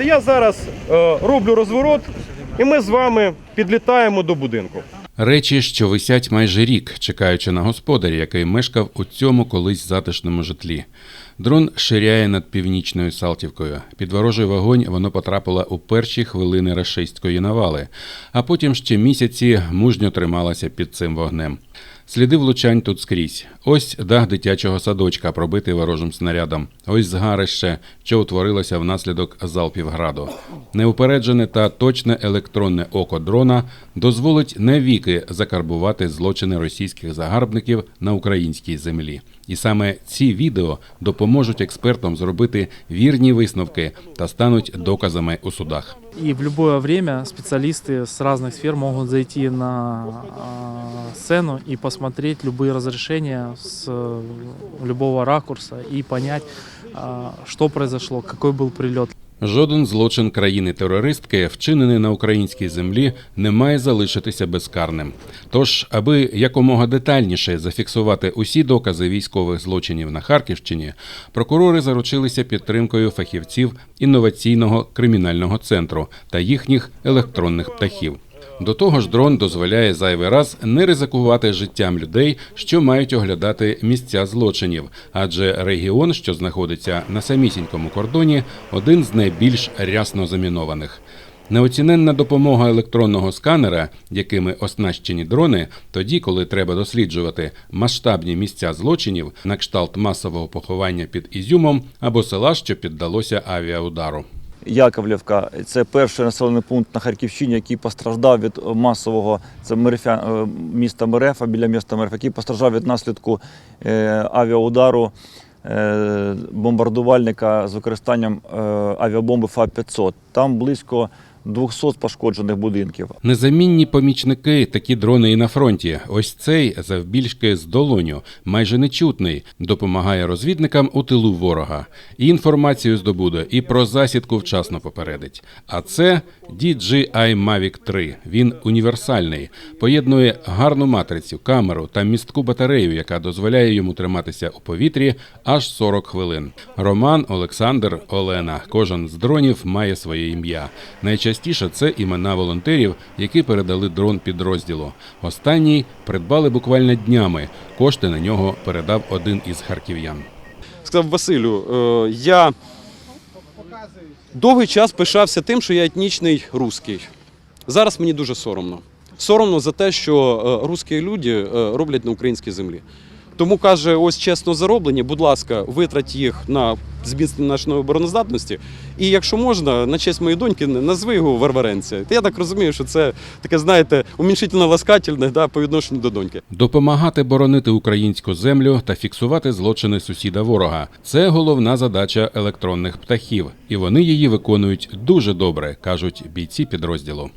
Я зараз е, роблю розворот, і ми з вами підлітаємо до будинку. Речі, що висять майже рік, чекаючи на господаря, який мешкав у цьому колись затишному житлі. Дрон ширяє над північною Салтівкою. Під ворожий вогонь воно потрапило у перші хвилини рашистської навали, а потім ще місяці мужньо трималося під цим вогнем. Сліди влучань тут скрізь. Ось дах дитячого садочка, пробитий ворожим снарядом. Ось згарище, що утворилося внаслідок залпів граду. Неупереджене та точне електронне око дрона дозволить навіки закарбувати злочини російських загарбників на українській землі. І саме ці відео допоможуть експертам зробити вірні висновки та стануть доказами у судах. И в любое время специалисты с разных сфер могут зайти на а, сцену и посмотреть любые разрешения с э, любого ракурса и понять, а, что произошло, какой был прилет. Жоден злочин країни-терористки, вчинений на українській землі, не має залишитися безкарним. Тож, аби якомога детальніше зафіксувати усі докази військових злочинів на Харківщині, прокурори заручилися підтримкою фахівців інноваційного кримінального центру та їхніх електронних птахів. До того ж, дрон дозволяє зайвий раз не ризикувати життям людей, що мають оглядати місця злочинів, адже регіон, що знаходиться на самісінькому кордоні, один з найбільш рясно замінованих. Неоціненна допомога електронного сканера, якими оснащені дрони, тоді, коли треба досліджувати масштабні місця злочинів на кшталт масового поховання під Ізюмом або села, що піддалося авіаудару. Яковлівка це перший населений пункт на Харківщині, який постраждав від масового це Мерефя, е, міста Мерефа, біля міста Мерефа, який постраждав від наслідку е, авіаудару е, бомбардувальника з використанням авіабомби ФА-500. Там близько 200 пошкоджених будинків. Незамінні помічники такі дрони і на фронті. Ось цей завбільшки з долоню, майже нечутний, допомагає розвідникам у тилу ворога. І інформацію здобуде, і про засідку вчасно попередить. А це DJI Mavic 3. Він універсальний, поєднує гарну матрицю, камеру та містку батарею, яка дозволяє йому триматися у повітрі аж 40 хвилин. Роман, Олександр, Олена. Кожен з дронів має своє ім'я. Найчастіше це імена волонтерів, які передали дрон підрозділу. Останній придбали буквально днями. Кошти на нього передав один із харків'ян. сказав Василю, е, я довгий час пишався тим, що я етнічний русський. Зараз мені дуже соромно. Соромно за те, що е, русські люди е, роблять на українській землі. Тому каже, ось чесно зароблені, будь ласка, витрать їх на зміцнення нашої обороноздатності. І якщо можна, на честь моєї доньки, назви його Варваренця. Я так розумію, що це таке, знаєте, уміншительно ласкательне да, по відношенню до доньки. Допомагати боронити українську землю та фіксувати злочини сусіда ворога це головна задача електронних птахів, і вони її виконують дуже добре, кажуть бійці підрозділу.